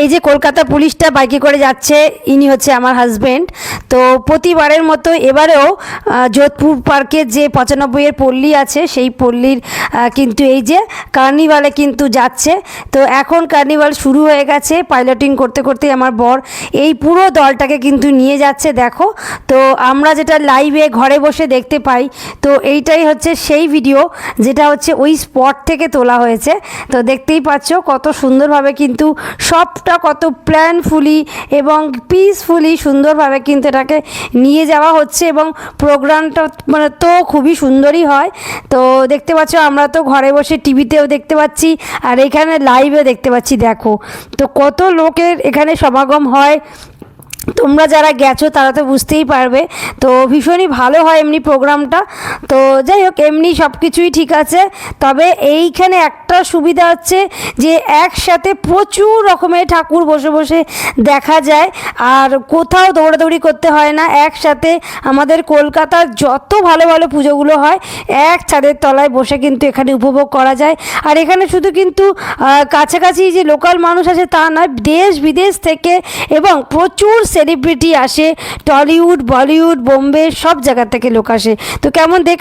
এই যে কলকাতা পুলিশটা বাইকে করে যাচ্ছে, ইনি হচ্ছে আমার হাজবেন্ড তো প্রতিবারের মতো এবারেও যোধপুর পার্কের যে পঁচানব্বইয়ের পল্লী আছে, সেই পল্লীর কিন্তু এই যে কার্নিভালে কিন্তু যাচ্ছে। তো এখন কার্নিভাল শুরু হয়ে গেছে পাইলটিং করতে করতে আমার বর। এই পুরো দলটাকে কিন্তু নিয়ে যাচ্ছে, দেখো। তো আমরা যেটা লাইভে ঘরে বসে দেখতে পাই, তো এইটাই হচ্ছে সেই ভিডিও যেটা হচ্ছে ওই স্পট থেকে তোলা হয়েছে। তো দেখতেই পাচ্ছ কত সুন্দরভাবে কিন্তু সবটা কত প্ল্যানফুলি এবং পিসফুলি সুন্দরভাবে কিন্তু এটাকে নিয়ে যাওয়া হচ্ছে এবং প্রোগ্রামটা মানে তো খুবই সুন্দরই হয়। তো দেখতে পাচ্ছ আমরা তো ঘরে বসে টিভিতেও দেখতে পাচ্ছি আর এখানে লাইভে দেখতে পাচ্ছি, দেখো। তো কত লোকের এখানে সমাগম হয়। তোমরা যারা গেছো তারা তো বুঝতেই পারবে। তো ভীষণই ভালো হয় এমনি প্রোগ্রামটা। তো যাই হোক, এমনি সব কিছুই ঠিক আছে। তবে এইখানে একটা সুবিধা হচ্ছে যে একসাথে প্রচুর রকমের ঠাকুর বসে বসে দেখা যায়। আর কোথাও দৌড়াদৌড়ি করতে হয় না। একসাথে আমাদের কলকাতার যত ভালো ভালো পুজোগুলো হয়, এক ছাদের তলায় বসে কিন্তু এখানে উপভোগ করা যায়। আর এখানে শুধু কিন্তু কাছাকাছি যে লোকাল মানুষ আছে তা নয়, দেশ বিদেশ থেকে এবং প্রচুর সেলিব্রিটি আসে। টলিউড, বলিউড, বোম্বে সব জায়গা থেকে লোক আসে। তো কেমন দেখ